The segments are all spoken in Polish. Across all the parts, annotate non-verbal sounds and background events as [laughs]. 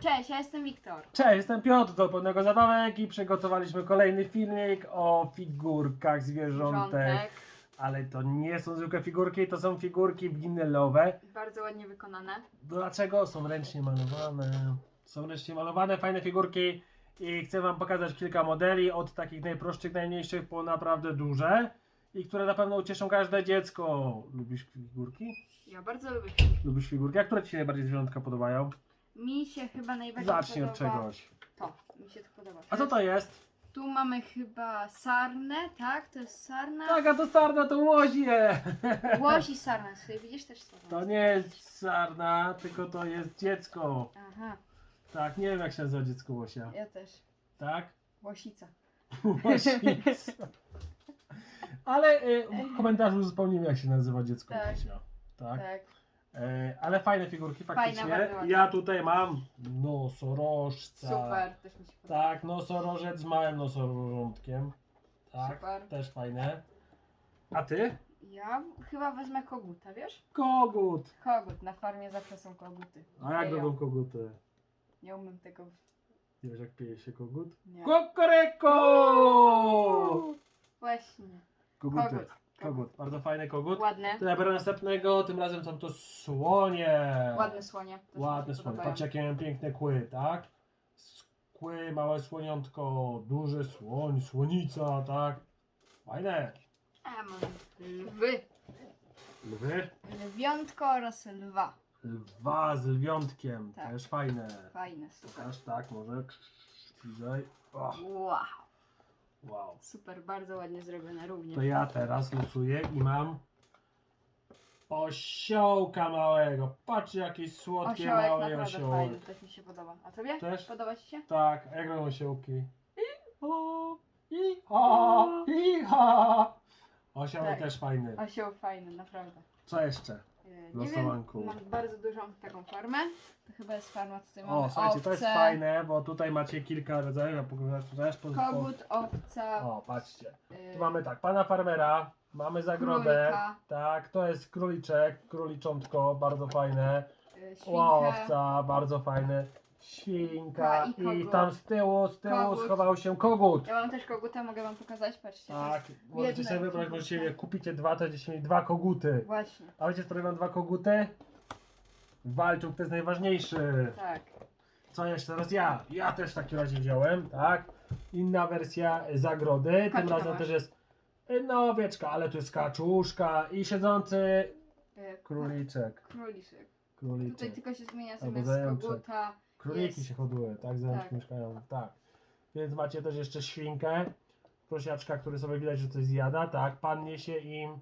Cześć, ja jestem Wiktor. Cześć, jestem Piotr do Pełnego Zabawek i przygotowaliśmy kolejny filmik o figurkach zwierzątek. Rządek. Ale to nie są zwykłe figurki, to są figurki winylowe. Bardzo ładnie wykonane. Dlaczego? Są ręcznie malowane. Są ręcznie malowane, fajne figurki i chcę Wam pokazać kilka modeli od takich najprostszych, najmniejszych po naprawdę duże i które na pewno ucieszą każde dziecko. Lubisz figurki? Ja bardzo lubię. Lubisz figurki? A które Ci się najbardziej zwierzątka podobają? Mi się chyba najbardziej Zacznij od podoba... czegoś. To, mi się to podoba. A co to jest? Tu mamy chyba sarnę, tak? To jest sarna. Taka to sarna to łozie! [laughs] Łoś i sarna. Sobie widzisz też sarna. To nie jest sarna, tylko to jest dziecko. Aha, Tak, nie wiem jak się nazywa dziecko łosia. ja też. Tak? Łosica. Łosica. [laughs] Ale y, w komentarzu uzupełnimy jak się nazywa dziecko Tak. łosia. Tak? Tak. E, ale fajne figurki faktycznie. bardzo ja tutaj mam nosorożca. Super, też mi się podoba. Tak, nosorożec z małym nosorożątkiem. Tak, Super. też fajne. A ty? Ja chyba wezmę koguta, wiesz? Kogut. Kogut, na farmie zawsze są koguty. A jak Pieją. robią koguty? Nie umiem tego. Nie wiesz jak pije się kogut? Nie. Kokoreko! Właśnie. Koguty. Kogut. Kogut. Bardzo fajny kogut. Ładne. To ja biorę następnego, tym razem są to słonie. Ładne słonie. też mi się Ładne słonie. podobają. Patrzcie jakie mają piękne kły, tak? Kły, małe słoniątko, duży słoń, słonica, tak? Fajne. A mam lwy. Lwy. Lwiątko oraz lwa. Lwa z lwiątkiem, Tak. też fajne. Fajne, super. Pokaż, tak, może. Bliżej. O, Wow. Wow. Super, bardzo ładnie zrobione również. To ja teraz losuję i mam osiołka małego. Patrzcie jakie słodkie Osiołek małe naprawdę osiołek. fajny, też mi się podoba. A tobie? Też? Podoba ci się? Tak, jak robią osiołki? O, i ha, i ha. Osiołek Tak. też fajny. Osioł fajny, naprawdę. Co jeszcze? Nie losowanku. wiem, mam bardzo dużą taką farmę. To chyba jest farma, tutaj mamy O, słuchajcie, to jest owce, fajne, bo tutaj macie kilka rodzajów, też. Po, po, Kogut, owca, o, patrzcie. yy, Tu mamy tak, pana farmera, mamy zagrodę, Królika. tak, to jest króliczek, króliczątko, bardzo fajne. yy, świnkę, Łowca, bardzo fajny. Świnka I i, kogut. tam z tyłu, z tyłu Kogut. schował się kogut. Ja mam też koguta, mogę wam pokazać, patrzcie. Tak, możecie sobie wybrać, możecie jak kupicie dwa, to będziecie mieli dwa koguty. Właśnie, A wiecie, z którego mam dwa koguty? Walczuk to jest najważniejszy. tak. Co jeszcze? Teraz ja. Ja też w takim razie wziąłem, tak? Inna wersja zagrody. Tym razem masz. też jest no owieczka, ale tu jest kaczuszka i siedzący Yy, króliczek. Króliczek. Tutaj Króliczek. tylko się zmienia Albo zamiast zajączek. koguta. Króliki Jest. się hoduje, tak? Zajączki Tak. mieszkają, tak. Więc macie też jeszcze świnkę, prosiaczka, który sobie widać, że coś zjada, tak? Pan niesie im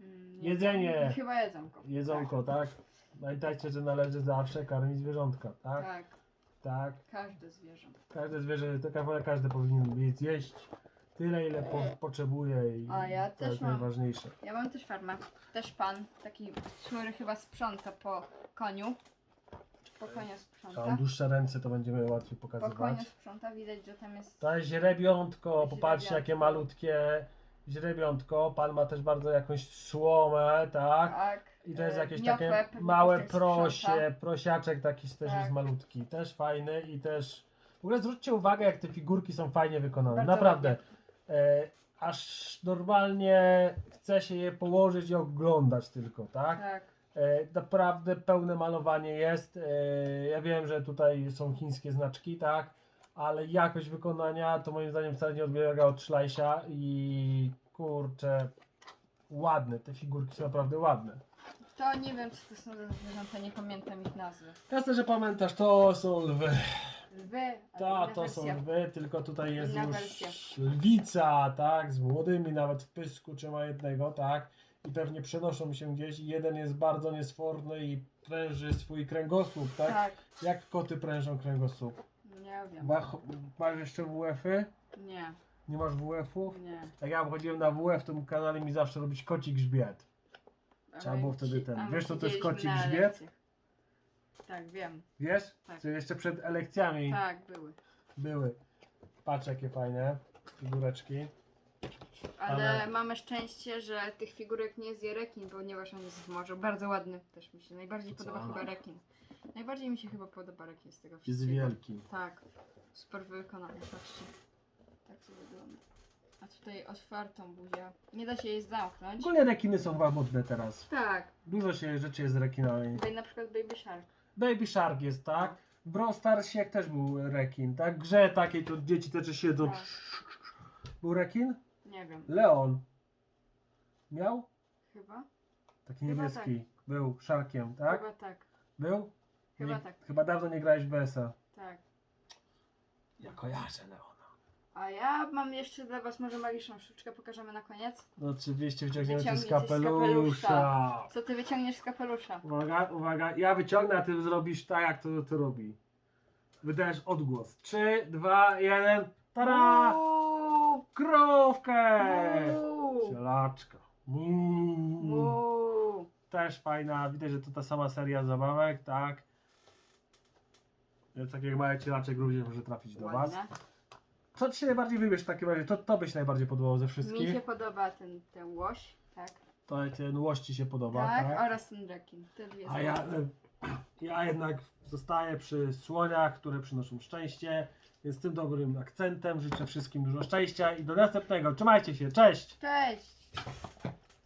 Mm, Jedzenie. I Chyba jedzonko. jedzonko, tak? Pamiętajcie, że należy zawsze karmić zwierzątka, Tak, tak? tak. Tak. Każde zwierzę. Każde zwierzę, to kawałek każdy powinien mieć zjeść tyle, ile po, potrzebuje i A ja to też jest mam. najważniejsze. Ja mam też farmę. Też pan, taki, który chyba sprząta po koniu. Po koniu sprząta. dłuższe ręce to będziemy łatwiej Po koniu pokazywać. sprząta, widać, że tam jest... To jest źrebiątko, popatrzcie jakie malutkie źrebiątko. Pan ma też bardzo jakąś słomę, tak? Tak. I to jest e, jakieś takie małe sprząta. prosie, prosiaczek taki też Tak. jest malutki, też fajny i też... W ogóle zwróćcie uwagę, jak te figurki są fajnie wykonane, Bardzo naprawdę. E, aż normalnie chce się je położyć i oglądać tylko, tak? Tak. E, naprawdę pełne malowanie jest. E, ja wiem, że tutaj są chińskie znaczki, tak? Ale jakość wykonania to moim zdaniem wcale nie odbiega od Szlajsia i kurczę, ładne, te figurki są naprawdę ładne. To nie wiem, co to są za zwierzęta, nie pamiętam ich nazwy. Jasne, że pamiętasz, to są lwy. Lwy, ale Ta, inna to są wersja. lwy, tylko tutaj jest Inna już wersja. lwica, tak? Z młodymi nawet w pysku trzyma jednego, tak? I pewnie przenoszą się gdzieś i jeden jest bardzo niesforny i pręży swój kręgosłup, tak? Tak, Jak koty prężą kręgosłup? nie wiem. Ma, masz jeszcze WF-y? Nie, Nie masz WF-ów? nie. Jak ja wchodziłem na WF, to kazali mi zawsze robić koci grzbiet. Trzeba było wtedy ten- a my wiesz, co to jest siedzieliśmy koci na grzbiet? lekcjach. Tak, wiem. Wiesz? Tak. Czy jeszcze przed elekcjami Tak, były. były. Patrz jakie fajne figureczki. Ale, Ale- mamy szczęście, że tych figurek nie zje rekin, ponieważ on jest w morzu. Bardzo ładny też mi się najbardziej Co? podoba chyba rekin. Najbardziej mi się chyba podoba rekin z tego Jest wszystkiego. wielki. Tak, super wykonanie, patrzcie. Tak to wygląda. A tutaj otwartą buzię. Nie da się jej zamknąć. Ogólnie rekiny są chyba modne teraz. Tak, Dużo się rzeczy jest z rekinami. tutaj na przykład Baby Shark. Baby Shark jest, tak? W Brawl Stars jak też był rekin, tak? W grze takiej to dzieci też siedzą. Tak. Był rekin? Nie wiem, Leon. Miał? chyba? Taki Chyba niebieski. Był szarkiem, tak? Chyba tak, Był? Chyba Nie- tak. Chyba dawno nie grałeś w BS-a. tak. Ja kojarzę Leona. A ja mam jeszcze dla was może magiczną sztuczkę, pokażemy na koniec. No oczywiście wyciągniemy cię z Wyciągnij coś z kapelusza. Co ty wyciągniesz z kapelusza? Uwaga, uwaga. Ja wyciągnę, a ty zrobisz tak, jak to, to robi. Wydajesz odgłos. 3, 2, 1. Tara! Uuu, Krówkę! uuu, Cielaczka. Mm. uuu. Też fajna. Widać, że to ta sama seria zabawek, tak? Więc tak jak mały cielaczek również może trafić do Was. Ładne. Co Ci się najbardziej wybierz w takim razie? To, to by się najbardziej podobało ze Mi wszystkich. się podoba ten, ten łoś, tak. To ten łoś Ci się podoba, tak, tak? oraz ten rekin. Te dwie A ja, ja jednak zostaję przy słoniach, które przynoszą szczęście. Więc tym dobrym akcentem życzę wszystkim dużo szczęścia i do następnego. Trzymajcie się, cześć! Cześć!